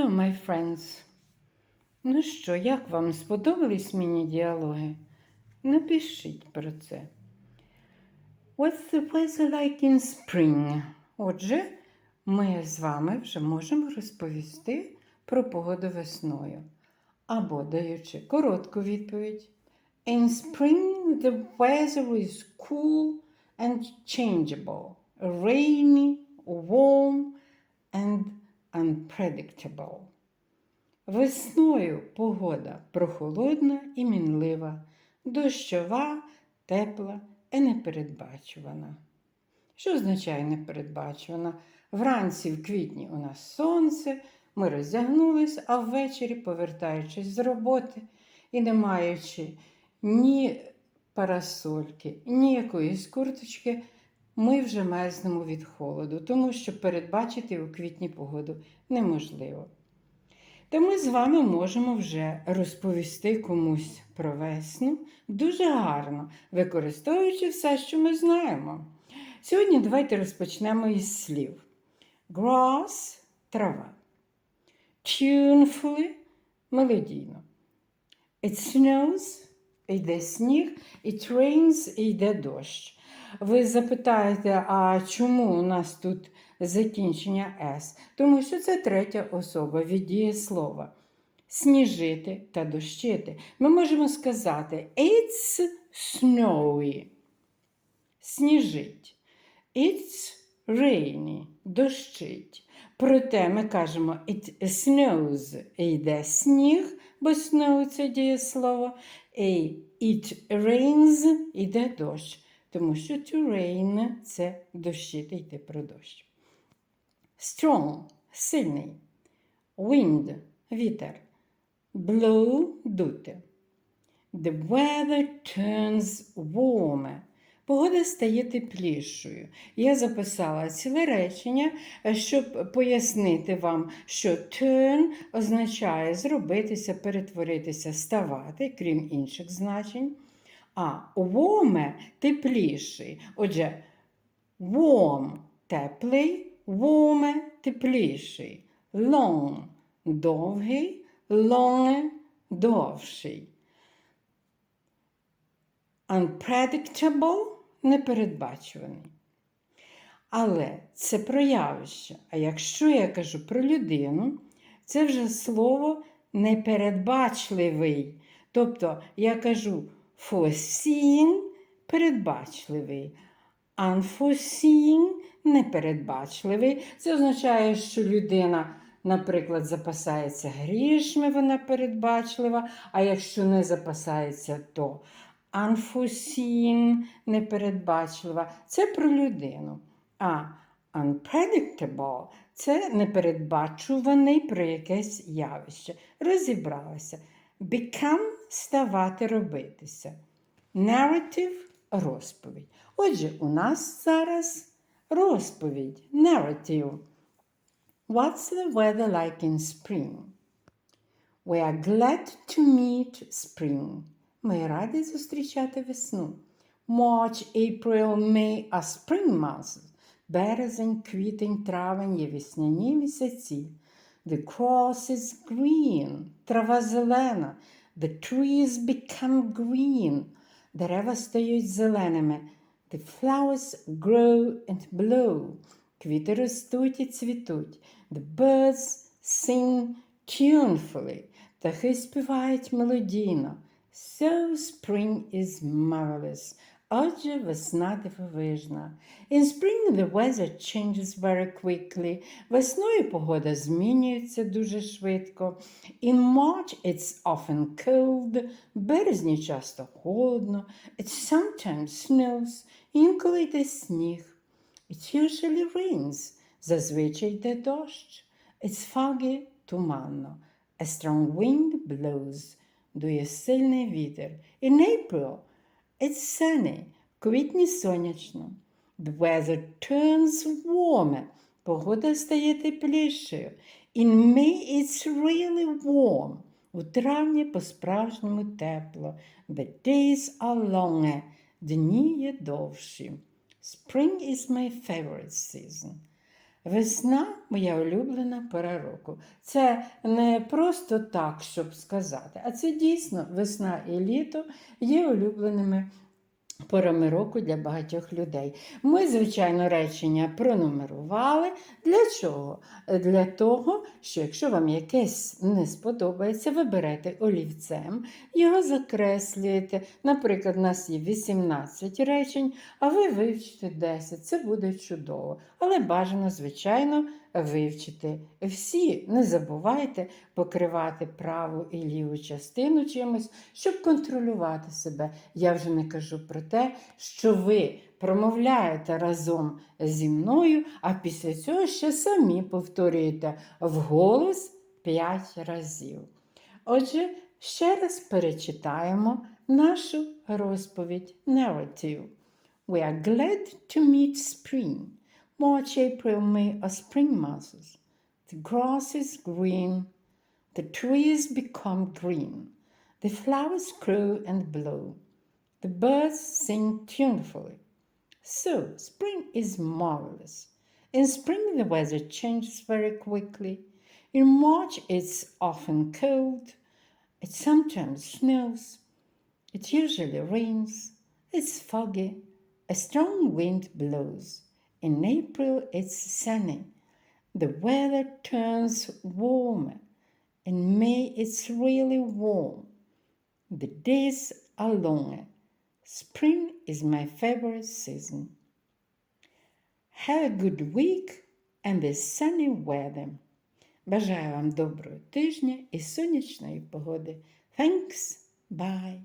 Hello, my friends. Ну що, як вам сподобались міні-діалоги? Напишіть про це. What's the weather like in spring? Отже, ми з вами вже можемо розповісти про погоду весною. Або даючи коротку відповідь. In spring the weather is cool and changeable, rainy, warm and unpredictable. Весною погода прохолодна і мінлива, дощова, тепла і непередбачувана. Що означає непередбачувана? Вранці в квітні у нас сонце, ми роздягнулись, а ввечері, повертаючись з роботи і не маючи ні парасольки, ні якоїсь курточки, ми вже мерзнемо від холоду, тому що передбачити у квітні погоду неможливо. Та ми з вами можемо вже розповісти комусь про весну дуже гарно, використовуючи все, що ми знаємо. Сьогодні давайте розпочнемо із слів: grass – трава. Tunefully – мелодійно. It snows – йде сніг, it rains – йде дощ. Ви запитаєте, а чому у нас тут закінчення S? Тому що це третя особа від дієслова. Сніжити та дощити. Ми можемо сказати It's snowy. Сніжить. It's rainy. Дощить. Проте ми кажемо it snows йде сніг, бо snow – це дієслово. І it rains йде дощ. Тому що to rain – це дощити йти про дощ. Strong сильний. Wind вітер. Blow дути. The weather turns warmer. Погода стає теплішою. Я записала ціле речення, щоб пояснити вам, що turn означає зробитися, перетворитися, ставати, крім інших значень. А warmer – тепліший. Отже, warm – теплий, warmer – тепліший. Long – довгий, long – довший. Unpredictable – непередбачуваний. Але це про явище. А якщо я кажу про людину, це вже слово непередбачливий. Тобто я кажу foreseen – передбачливий, unforeseen – непередбачливий. Це означає, що людина, наприклад, запасається грішми, вона передбачлива, а якщо не запасається, то unforeseen – непередбачлива. Це про людину. А unpredictable – це непередбачуваний про якесь явище. Розібралася. Become – ставати робитися. Narrative – розповідь. Отже, у нас зараз розповідь. Narrative. What's the weather like in spring? We are glad to meet spring. Ми раді зустрічати весну. March, April, May are spring months. Березень, квітень, травень є весняні місяці. The grass is green. Трава зелена. The trees become green. Дерева стають зеленими. The flowers grow and blow. Квіти ростуть і цвітуть. The birds sing tunefully. Птахи співають мелодійно. So spring is marvelous. Отже, весна дивовижна. In spring the weather changes very quickly. Весною погода змінюється дуже швидко. In March it's often cold. В березні часто холодно. It sometimes snows. Інколи йде сніг. It usually rains. Зазвичай йде дощ. It's foggy – туманно. A strong wind blows. Дує сильний вітер. In April – It's sunny. В квітні сонячно. The weather turns warmer. Погода стає теплішою. In May it's really warm. У травні по-справжньому тепло. The days are longer. Дні є довші. Spring is my favorite season. Весна моя улюблена пора року. Це не просто так, щоб сказати, а це дійсно весна і літо є улюбленими порами року для багатьох людей. Ми, звичайно, речення пронумерували. Для чого? Для того, що якщо вам якесь не сподобається, ви берете олівцем, його закреслюєте. Наприклад, у нас є 18 речень, а ви вивчите 10. Це буде чудово. Але бажано, звичайно, вивчити всі. Не забувайте покривати праву і ліву частину чимось, щоб контролювати себе. Я вже не кажу про те, що ви промовляєте разом зі мною, а після цього ще самі повторюєте вголос 5 разів. Отже, ще раз перечитаємо нашу розповідь narrative. We are glad to meet spring. March, April, May are spring months. The grass is green, the trees become green, the flowers grow and blow, the birds sing tunefully. So, spring is marvelous. In spring, the weather changes very quickly. In March, it's often cold. It sometimes snows. It usually rains. It's foggy. A strong wind blows. In April, it's sunny. The weather turns warmer. In May, it's really warm. The days are longer. Spring is my favorite season. Have a good week and the sunny weather. Бажаю вам доброго тижня і сонячної погоди. Thanks. Bye.